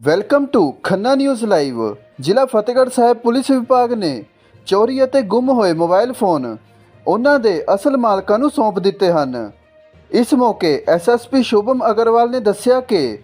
Welcome to Khanna news live ਜ਼ਿਲ੍ਹਾ ਫਤਿਹਗੜ੍ਹ ਸਾਹਿਬ police ਵਿਭਾਗ ਨੇ ਚੋਰੀ ਅਤੇ ਗੁੰਮ ਹੋਏ ਮੋਬਾਈਲ ਫੋਨ ਉਹਨਾਂ ਦੇ ਅਸਲ ਮਾਲਕਾਂ ਨੂੰ ਸੌਂਪ ਦਿੱਤੇ ਹਨ। ਇਸ ਮੌਕੇ ਐਸਐਸਪੀ ਸ਼ੁਭਮ ਅਗਰਵਾਲ ਨੇ ਦੱਸਿਆ ਕਿ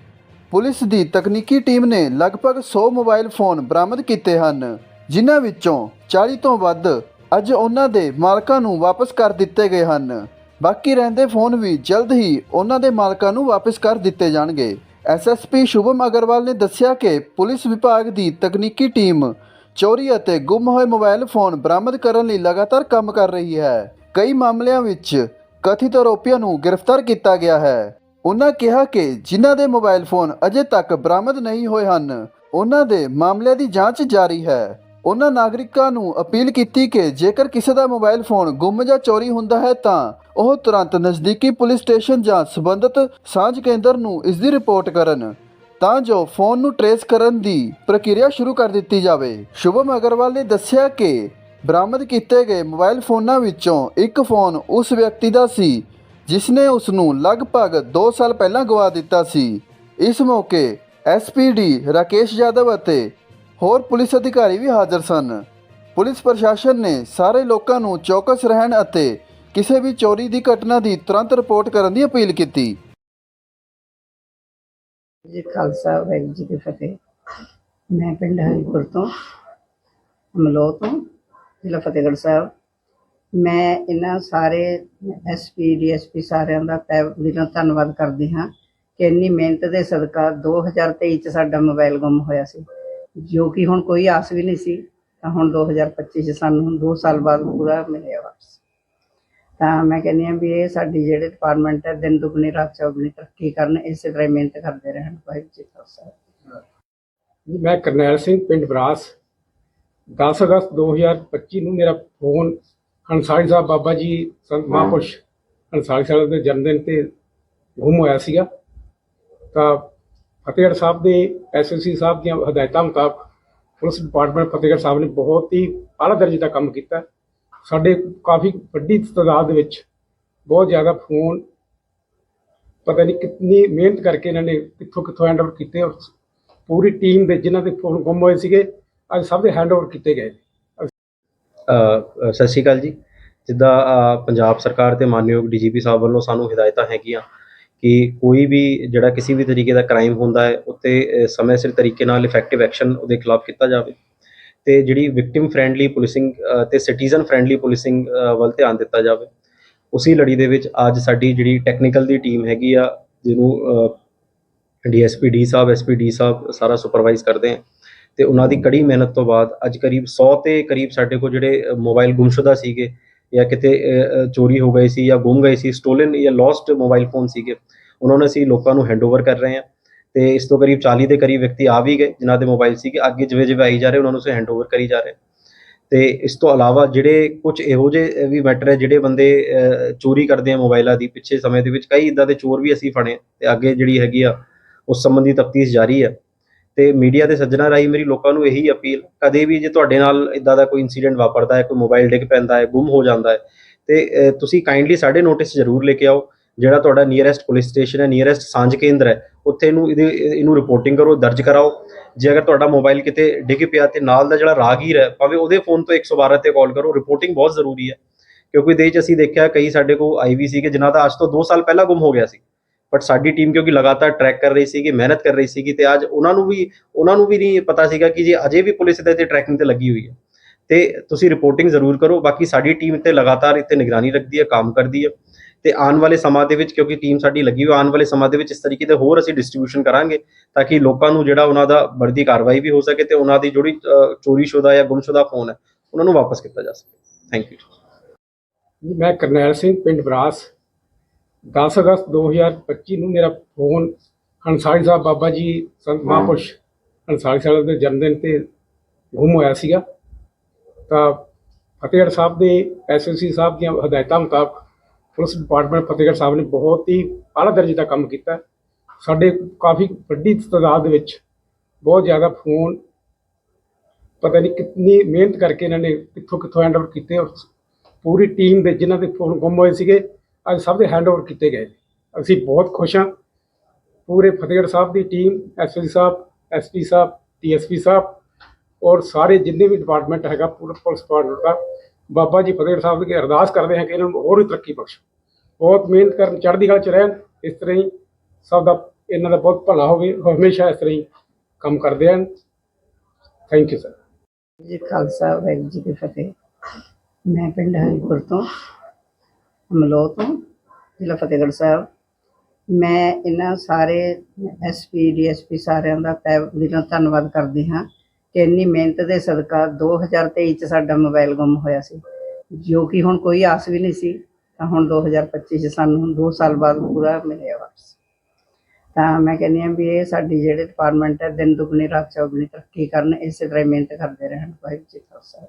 ਪੁਲਿਸ ਦੀ ਤਕਨੀਕੀ ਟੀਮ ਨੇ ਲਗਭਗ 100 ਮੋਬਾਈਲ ਫੋਨ ਬਰਾਮਦ ਕੀਤੇ ਹਨ, ਜਿਨ੍ਹਾਂ ਵਿੱਚੋਂ 40 ਤੋਂ ਵੱਧ ਅੱਜ ਉਹਨਾਂ ਦੇ ਮਾਲਕਾਂ ਨੂੰ ਵਾਪਸ ਕਰ ਦਿੱਤੇ ਗਏ ਹਨ। ਬਾਕੀ ਰਹਿੰਦੇ ਫੋਨ ਵੀ ਜਲਦ ਹੀ ਉਹਨਾਂ ਦੇ ਮਾਲਕਾਂ ਨੂੰ ਵਾਪਸ ਕਰ ਦਿੱਤੇ ਜਾਣਗੇ। ਐਸਐਸਪੀ ਸ਼ੁਭਮ ਅਗਰਵਾਲ ਨੇ ਦੱਸਿਆ ਕਿ ਪੁਲਿਸ ਵਿਭਾਗ ਦੀ ਤਕਨੀਕੀ ਟੀਮ ਚੋਰੀ ਅਤੇ ਗੁੰਮ ਹੋਏ ਮੋਬਾਈਲ ਫੋਨ ਬਰਾਮਦ ਕਰਨ ਲਈ ਲਗਾਤਾਰ ਕੰਮ ਕਰ ਰਹੀ ਹੈ। ਕਈ ਮਾਮਲਿਆਂ ਵਿੱਚ ਕਥਿਤ ਆਰੋਪੀਆਂ ਨੂੰ ਗ੍ਰਿਫਤਾਰ ਕੀਤਾ ਗਿਆ ਹੈ। ਉਹਨਾਂ ਕਿਹਾ ਕਿ ਜਿਨ੍ਹਾਂ ਦੇ ਮੋਬਾਈਲ ਫੋਨ ਅਜੇ ਤੱਕ ਬਰਾਮਦ ਨਹੀਂ ਹੋਏ ਹਨ ਉਹਨਾਂ ਦੇ ਮਾਮਲਿਆਂ ਦੀ ਜਾਂਚ ਜਾਰੀ ਹੈ। ਉਹਨਾਂ ਨਾਗਰਿਕਾਂ ਨੂੰ ਅਪੀਲ ਕੀਤੀ ਕਿ ਜੇਕਰ ਕਿਸੇ ਦਾ ਮੋਬਾਈਲ ਫੋਨ ਗੁੰਮ ਜਾਂ ਚੋਰੀ ਹੁੰਦਾ ਹੈ ਤਾਂ ਉਹ ਤੁਰੰਤ ਨਜ਼ਦੀਕੀ ਪੁਲਿਸ ਸਟੇਸ਼ਨ ਜਾਂ ਸਬੰਧਤ ਸਾਂਝ ਕੇਂਦਰ ਨੂੰ ਇਸ ਦੀ ਰਿਪੋਰਟ ਕਰਨ, ਤਾਂ ਜੋ ਫੋਨ ਨੂੰ ਟਰੇਸ ਕਰਨ ਦੀ ਪ੍ਰਕਿਰਿਆ ਸ਼ੁਰੂ ਕਰ ਦਿੱਤੀ ਜਾਵੇ। ਸ਼ੁਭਮ ਅਗਰਵਾਲ ਨੇ ਦੱਸਿਆ ਕਿ ਬਰਾਮਦ ਕੀਤੇ ਗਏ ਮੋਬਾਈਲ ਫੋਨਾਂ ਵਿੱਚੋਂ ਇੱਕ ਫੋਨ ਉਸ ਵਿਅਕਤੀ ਦਾ ਸੀ ਜਿਸ ਨੇ ਉਸ ਨੂੰ ਲਗਭਗ 2 ਸਾਲ ਪਹਿਲਾਂ ਗਵਾ ਦਿੱਤਾ ਸੀ। ਇਸ ਮੌਕੇ ਐਸਪੀਡੀ ਰਾਕੇਸ਼ ਯਾਦਵ ਅਤੇ ਹੋਰ ਪੁਲਿਸ ਅਧਿਕਾਰੀ ਵੀ ਹਾਜ਼ਰ ਸਨ। ਪੁਲਿਸ ਪ੍ਰਸ਼ਾਸਨ ਨੇ ਸਾਰੇ ਲੋਕਾਂ ਨੂੰ ਚੌਕਸ ਰਹਿਣ ਅਤੇ ਕਿਸੇ ਵੀ ਚੋਰੀ ਦੀ ਘਟਨਾ ਦੀ ਤੁਰੰਤ ਰਿਪੋਰਟ ਕਰਨ ਦੀ ਅਪੀਲ ਕੀਤੀ। ਜੀ, ਖਾਲਸਾ ਵਾਹਿਗੁਰੂ ਜੀ ਕੀ ਫਤਿਹ। ਮੈਂ ਪਿੰਡ ਹਰੀਪੁਰ ਤੋਂ ਅਮਲੋ ਤੋਂ, ਜ਼ਿਲ੍ਹਾ ਫਤਿਹਗੜ੍ਹ ਸਾਹਿਬ। ਮੈਂ ਇਹਨਾਂ ਸਾਰੇ ਐਸਪੀ ਡੀਐਸਪੀ ਸਾਰਿਆਂ ਦਾ ਤਹਿ ਦਿਲੋਂ ਧੰਨਵਾਦ ਕਰਦੀ ਹਾਂ ਕਿ ਇੰਨੀ ਮਿਹਨਤ ਦੇ ਸਦਕਾ 2023 ਚ ਸਾਡਾ ਮੋਬਾਈਲ ਗੁੰਮ ਹੋਇਆ ਸੀ। ਜੋ ਕਿ ਹੁਣ ਕੋਈ ਆਸ ਵੀ ਨਹੀਂ ਸੀ ਤਾਂ ਹੁਣ 2025 ਚ ਸਾਨੂੰ 2 ਸਾਲ ਬਾਅਦ ਪੂਰਾ ਮਿਲਿਆ ਵਾਪਸ। ਤਾਂ ਮੈਂ ਕਹਿੰਦੀ ਹਾਂ ਵੀ ਇਹ ਸਾਡੀ ਜਿਹੜੇ ਡਿਪਾਰਟਮੈਂਟ ਹੈ ਦਿਨ ਦੁਗਣੀ ਰਾਤ ਚੌਗੁਣੀ ਤਰੱਕੀ ਕਰਨ ਇਸੇ ਤਰ੍ਹਾਂ ਮਿਹਨਤ ਕਰਦੇ ਰਹਿਣ ਵਾਹਿਗੁਰੂ ਜੀ ਖਾਲਸਾ। ਜੀ ਮੈਂ ਕਰਨੈਲ ਸਿੰਘ ਪਿੰਡ ਬਰਾਸ। 10 ਅਗਸਤ 2025 ਨੂੰ ਮੇਰਾ ਫੋਨ ਹੰਸਾਲੀ ਸਾਹਿਬ ਬਾਬਾ ਜੀ ਸੰਤ ਮਹਾਂਪੁਰਸ਼ ਹੰਸਾਲੀ ਸਾਹਿਬ ਦੇ ਜਨਮ ਦਿਨ ਤੇ ਗੁੰਮ ਹੋਇਆ ਸੀਗਾ। ਤਾਂ ਫਤਿਹਗੜ੍ਹ ਸਾਹਿਬ ਦੇ ਐਸਐਸਸੀ ਸਾਹਿਬ ਦੀਆਂ ਹਦਾਇਤਾਂ ਮੁਤਾਬਕ ਪੁਲਿਸ ਡਿਪਾਰਟਮੈਂਟ ਫਤਿਹਗੜ੍ਹ ਸਾਹਿਬ ਨੇ ਬਹੁਤ ਹੀ ਆਲਾ ਦਰਜੇ ਦਾ ਕੰਮ ਕੀਤਾ। ਸਾਡੇ ਕਾਫੀ ਵੱਡੀ ਤਾਦਾਦ ਦੇ ਵਿੱਚ ਬਹੁਤ ਜ਼ਿਆਦਾ ਫੋਨ, ਪਤਾ ਨਹੀਂ ਕਿੰਨੀ ਮਿਹਨਤ ਕਰਕੇ ਇਹਨਾਂ ਨੇ ਕਿੱਥੋਂ ਕਿੱਥੋਂ ਹੈਂਡਓਵਰ ਕੀਤੇ। ਔਰ ਪੂਰੀ ਟੀਮ ਦੇ ਜਿਨ੍ਹਾਂ ਦੇ ਫੋਨ ਗੁੰਮ ਹੋਏ ਸੀਗੇ, ਅੱਜ ਸਭ ਦੇ ਹੈਂਡਓਵਰ ਕੀਤੇ ਗਏ ਨੇ। ਸਤਿ ਸ਼੍ਰੀ ਅਕਾਲ ਜੀ। ਜਿੱਦਾਂ ਪੰਜਾਬ ਸਰਕਾਰ ਤੇ ਮਾਨਯੋਗ ਡੀਜੀਪੀ ਸਾਹਿਬ ਵੱਲੋਂ ਸਾਨੂੰ ਹਦਾਇਤਾਂ ਹੈਗੀਆਂ। ਕਿ ਕੋਈ ਵੀ ਜਿਹੜਾ ਕਿਸੇ ਵੀ ਤਰੀਕੇ ਦਾ ਕ੍ਰਾਈਮ ਹੁੰਦਾ ਹੈ, ਉੱਤੇ ਸਮੇਂ ਸਿਰ ਤਰੀਕੇ ਨਾਲ ਇਫੈਕਟਿਵ ਐਕਸ਼ਨ ਉਹਦੇ ਖਿਲਾਫ ਕੀਤਾ ਜਾਵੇ। ਤੇ ਜਿਹੜੀ ਵਿਕਟਿਮ ਫ੍ਰੈਂਡਲੀ ਪੁਲਿਸਿੰਗ ਤੇ ਸਿਟੀਜ਼ਨ ਫ੍ਰੈਂਡਲੀ ਪੁਲਿਸਿੰਗ ਵੱਲ ਧਿਆਨ ਦਿੱਤਾ ਜਾਵੇ। ਉਸੇ ਲੜੀ ਦੇ ਵਿੱਚ ਅੱਜ ਸਾਡੀ ਜਿਹੜੀ ਟੈਕਨੀਕਲ ਦੀ ਟੀਮ ਹੈਗੀ ਆ, ਜਿਹਨੂੰ ਡੀਐਸਪੀ ਡੀ ਸਾਹਿਬ ਐਸਪੀ ਡੀ ਸਾਹਿਬ ਸਾਰਾ ਸੁਪਰਵਾਈਜ਼ ਕਰਦੇ ਆ। ਤੇ ਉਹਨਾਂ ਦੀ ਕੜੀ ਮਿਹਨਤ ਤੋਂ ਬਾਅਦ ਅੱਜ ਕਰੀਬ 100 ਤੇ ਕਰੀਬ ਸਾਡੇ ਕੋਲ ਜਿਹੜੇ ਮੋਬਾਈਲ ਗੁੰਮਸ਼ੁਦਾ ਸੀਗੇ ਜਾਂ ਕਿਤੇ ਚੋਰੀ ਹੋ ਗਏ ਸੀ ਜਾਂ ਗੁੰਮ ਗਏ ਸੀ ਸਟੋਲਨ ਜਾਂ ਲੋਸਟ ਮੋਬਾਈਲ ਫੋਨ ਸੀਗੇ, ਉਹਨਾਂ ਨੂੰ ਅਸੀਂ ਲੋਕਾਂ ਨੂੰ ਹੈਂਡਓਵਰ ਕਰ ਰਹੇ ਹਾਂ। ਤੇ ਇਸ ਤੋਂ ਕਰੀਬ 40 ਦੇ ਕਰੀਬ ਵਿਅਕਤੀ ਆ ਵੀ ਗਏ, ਜਿਨ੍ਹਾਂ ਦੇ ਮੋਬਾਈਲ ਸੀਗੇ, ਅੱਗੇ ਜਿਵੇਂ ਜਿਵੇਂ ਆਈ ਜਾ ਰਹੇ, ਉਹਨਾਂ ਨੂੰ ਅਸੀਂ ਹੈਂਡਓਵਰ ਕਰੀ ਜਾ ਰਹੇ ਤੇ ਇਸ ਤੋਂ ਇਲਾਵਾ ਜਿਹੜੇ ਕੁਝ ਇਹੋ ਜਿਹੇ ਵੀ ਮੈਟਰ ਹੈ, ਜਿਹੜੇ ਬੰਦੇ ਚੋਰੀ ਕਰਦੇ ਆ ਮੋਬਾਈਲਾਂ ਦੀ, ਪਿੱਛੇ ਸਮੇਂ ਦੇ ਵਿੱਚ ਕਈ ਇਦਾਂ ਦੇ ਚੋਰ ਵੀ ਅਸੀਂ ਫੜੇ ਤੇ ਅੱਗੇ ਜਿਹੜੀ ਹੈਗੀ ਆ, ਉਸ ਸੰਬੰਧੀ ਤਫਤੀਸ਼ ਜਾਰੀ ਹੈ ਤੇ ਮੀਡੀਆ ਦੇ ਸੱਜਣਾ ਰਾਹੀਂ ਮੇਰੀ ਲੋਕਾਂ ਨੂੰ ਇਹੀ ਅਪੀਲ, ਕਦੇ ਵੀ ਜੇ ਤੁਹਾਡੇ ਨਾਲ ਇਦਾਂ ਦਾ ਕੋਈ ਇਨਸੀਡੈਂਟ ਵਾਪਰਦਾ ਹੈ, ਕੋਈ ਮੋਬਾਈਲ ਡਿੱਗ ਪੈਂਦਾ ਹੈ, ਗੁੰਮ ਹੋ ਜਾਂਦਾ ਹੈ, ਤੇ ਤੁਸੀਂ ਕਾਈਂਡਲੀ ਸਾਡੇ ਨੋਟਿਸ ਜ਼ਰੂਰ ਲੈ ਕੇ ਆਓ, ਜਿਹੜਾ ਤੁਹਾਡਾ ਨੀਅਰੈਸਟ ਪੁਲਿਸ ਸਟੇਸ਼ਨ ਹੈ ਨੀਅਰੈਸਟ ਸਾਂਝ ਕੇਂਦਰ ਹੈ, ਉੱਥੇ ਇਹਨੂੰ, ਇਹਦੇ, ਇਹਨੂੰ ਰਿਪੋਰਟਿੰਗ ਕਰੋ, ਦਰਜ ਕਰਾਓ, ਜੇ ਅਗਰ ਤੁਹਾਡਾ ਮੋਬਾਈਲ ਕਿਤੇ ਡਿੱਗ ਪਿਆ ਤੇ ਨਾਲ ਦਾ ਜਿਹੜਾ ਰਾਹਗੀਰ ਹੈ, ਭਾਵੇਂ ਉਹਦੇ ਫੋਨ ਤੋਂ 112 ਤੇ ਕਾਲ ਕਰੋ ਰਿਪੋਰਟਿੰਗ ਬਹੁਤ ਜ਼ਰੂਰੀ ਹੈ, ਕਿਉਂਕਿ ਦੇਸ਼ 'ਚ ਅਸੀਂ ਦੇਖਿਆ ਕਈ ਸਾਡੇ ਕੋਲ ਆਈਵੀ ਸੀ ਕਿ ਜਿਨ੍ਹਾਂ ਦਾ ਅੱਜ ਤੋਂ 2 ਸਾਲ ਪਹਿਲਾਂ ਗੁੰਮ ਹੋ ਗਿਆ ਸੀ। ਬਟ ਸਾਡੀ ਟੀਮ ਕਿਉਂਕਿ ਲਗਾਤਾਰ ਟਰੈਕ ਕਰ ਰਹੀ ਸੀਗੀ ਮਿਹਨਤ ਕਰ ਰਹੀ ਸੀਗੀ ਤੇ ਅੱਜ ਉਹਨਾਂ ਨੂੰ ਵੀ ਉਹਨਾਂ ਨੂੰ ਵੀ ਨਹੀਂ ਪਤਾ ਸੀਗਾ ਕਿ ਜੇ ਅਜੇ ਵੀ ਪੁਲਿਸ ਦੇ ਤੇ ਟਰੈਕਿੰਗ ਤੇ ਲੱਗੀ ਹੋਈ ਹੈ। ਤੇ ਤੁਸੀਂ ਰਿਪੋਰਟਿੰਗ ਜ਼ਰੂਰ ਕਰੋ ਬਾਕੀ ਸਾਡੀ ਟੀਮ ਤੇ ਲਗਾਤਾਰ ਇੱਥੇ ਨਿਗਰਾਨੀ ਰੱਖਦੀ ਹੈ ਕੰਮ ਕਰਦੀ ਹੈ। ਤੇ ਆਉਣ ਵਾਲੇ ਸਮਾਂ ਦੇ ਵਿੱਚ ਕਿਉਂਕਿ ਟੀਮ ਸਾਡੀ ਲੱਗੀ ਹੋਈ ਆਉਣ ਵਾਲੇ ਸਮਾਂ ਦੇ ਵਿੱਚ ਇਸ ਤਰੀਕੇ ਦੇ ਹੋਰ ਅਸੀਂ ਡਿਸਟ੍ਰੀਬਿਊਸ਼ਨ ਕਰਾਂਗੇ ਤਾਂ ਕਿ ਲੋਕਾਂ ਨੂੰ ਜਿਹੜਾ ਉਹਨਾਂ ਦਾ ਵਰਦੀ ਕਾਰਵਾਈ ਵੀ ਹੋ ਸਕੇ ਤੇ ਉਹਨਾਂ ਦੀ ਜਿਹੜੀ ਅ, ਚੋਰੀਸ਼ੁਦਾ ਜਾਂ ਗੁੰਮਸ਼ੁਦਾ ਫੋਨ ਹੈ ਉਹਨਾਂ ਨੂੰ ਵਾਪਸ ਕੀਤਾ ਜਾ ਸਕੇ। ਥੈਂਕ ਯੂ ਮੈਂ ਕਰਨੈਲ ਸਿੰਘ ਪਿੰਡ ਬਰਾਸ। 10 ਅਗਸਤ 2025 ਨੂੰ ਮੇਰਾ ਫੋਨ ਹੰਸਾਲੀ ਸਾਹਿਬ ਬਾਬਾ ਜੀ ਸੰਤ ਮਹਾਂਪੁਰਸ਼ ਹੰਸਾਲੀ ਸਾਹਿਬ ਦੇ ਜਨਮ ਦਿਨ ਤੇ ਗੁੰਮ ਹੋਇਆ ਸੀਗਾ। ਤਾਂ ਫਤਿਹਗੜ੍ਹ ਸਾਹਿਬ ਦੇ ਐਸਐਸਸੀ ਸਾਹਿਬ ਦੀਆਂ ਹਦਾਇਤਾਂ ਮੁਤਾਬਕ ਪੁਲਿਸ ਡਿਪਾਰਟਮੈਂਟ ਫਤਿਹਗੜ੍ਹ ਸਾਹਿਬ ਨੇ ਬਹੁਤ ਹੀ ਆਲਾ ਦਰਜੇ ਦਾ ਕੰਮ ਕੀਤਾ। ਸਾਡੇ ਕਾਫੀ ਵੱਡੀ ਤਾਦਾਦ ਦੇ ਵਿੱਚ ਬਹੁਤ ਜ਼ਿਆਦਾ ਫੋਨ ਪਤਾ ਨਹੀਂ ਕਿੰਨੀ ਮਿਹਨਤ ਕਰਕੇ ਇਹਨਾਂ ਨੇ ਕਿੱਥੋਂ ਕਿੱਥੋਂ ਹੈਂਡਓਵਰ ਕੀਤੇ। ਔਰ ਪੂਰੀ ਟੀਮ ਦੇ ਜਿਨ੍ਹਾਂ ਦੇ ਫੋਨ ਗੁੰਮ ਹੋਏ ਸੀਗੇ ਅੱਜ ਸਭ ਦੇ ਹੈਂਡਓਵਰ ਕੀਤੇ ਗਏ ਅਸੀਂ ਬਹੁਤ ਖੁਸ਼ ਹਾਂ। ਪੂਰੇ ਫਤਿਹਗੜ੍ਹ ਸਾਹਿਬ ਦੀ ਟੀਮ ਐਸਐਸਪੀ ਸਾਹਿਬ ਐਸਪੀ ਸਾਹਿਬ ਡੀਐਸਪੀ ਸਾਹਿਬ ਔਰ ਸਾਰੇ ਜਿੰਨੇ ਵੀ ਡਿਪਾਰਟਮੈਂਟ ਹੈਗਾ ਪੂਰਾ ਪੁਲਿਸ ਡਿਪਾਰਟਮੈਂਟ ਦਾ, ਬਾਬਾ ਜੀ ਫਤਿਹਗੜ੍ਹ ਸਾਹਿਬ ਦੀ ਅਰਦਾਸ ਕਰਦੇ ਹਾਂ ਕਿ ਇਹਨਾਂ ਨੂੰ ਹੋਰ ਵੀ ਤਰੱਕੀ ਬਖਸ਼ੋ ਬਹੁਤ ਮਿਹਨਤ ਕਰਨ, ਚੜ੍ਹਦੀ ਕਲਾ ਚ ਰਹਿਣ, ਇਸ ਤਰ੍ਹਾਂ ਹੀ ਸਭ ਦਾ, ਇਹਨਾਂ ਦਾ ਬਹੁਤ ਭਲਾ ਹੋਵੇ, ਉਹ ਹਮੇਸ਼ਾ ਇਸ ਤਰ੍ਹਾਂ ਹੀ ਕੰਮ ਕਰਦੇ ਹਨ ਥੈਂਕ ਯੂ ਸਰ ਜੀ, ਖਾਲਸਾ ਵਾਹਿਗੁਰੂ ਜੀ ਕੀ ਫਤਿਹ। ਮੈਂ ਪਿੰਡ ਹਰੀਪੁਰ ਤੋਂ ਅਮਲੋਹ ਤੋਂ, ਜ਼ਿਲ੍ਹਾ ਫਤਿਹਗੜ੍ਹ ਸਾਹਿਬ। ਮੈਂ ਇਹਨਾਂ ਸਾਰੇ ਐਸਪੀ ਡੀਐਸਪੀ ਸਾਰਿਆਂ ਦਾ ਤਹਿ ਦਿਲੋਂ ਧੰਨਵਾਦ ਕਰਦੀ ਹਾਂ ਕਿ ਇੰਨੀ ਮਿਹਨਤ ਦੇ ਸਦਕਾ 2023 ਚ ਸਾਡਾ ਮੋਬਾਈਲ ਗੁੰਮ ਹੋਇਆ ਸੀ। ਜੋ ਕਿ ਹੁਣ ਕੋਈ ਆਸ ਵੀ ਨਹੀਂ ਸੀ, ਤਾਂ ਹੁਣ 2025 ਚ ਸਾਨੂੰ 2 ਸਾਲ ਬਾਅਦ ਪੂਰਾ ਮਿਲਿਆ ਵਾਪਸ। ਤਾਂ ਮੈਂ ਕਹਿੰਦੀ ਹਾਂ ਵੀ ਇਹ ਸਾਡੀ ਜਿਹੜੇ ਡਿਪਾਰਟਮੈਂਟ ਹੈ, ਦਿਨ ਦੁਗਣੀ, ਰਾਤ ਚੌਗਣੀ ਤਰੱਕੀ ਕਰਨ, ਇਸੇ ਤਰ੍ਹਾਂ ਹੀ ਮਿਹਨਤ ਕਰਦੇ ਰਹਿਣ। ਵਾਹਿਗੁਰੂ ਜੀ ਕਾ ਖਾਲਸਾ।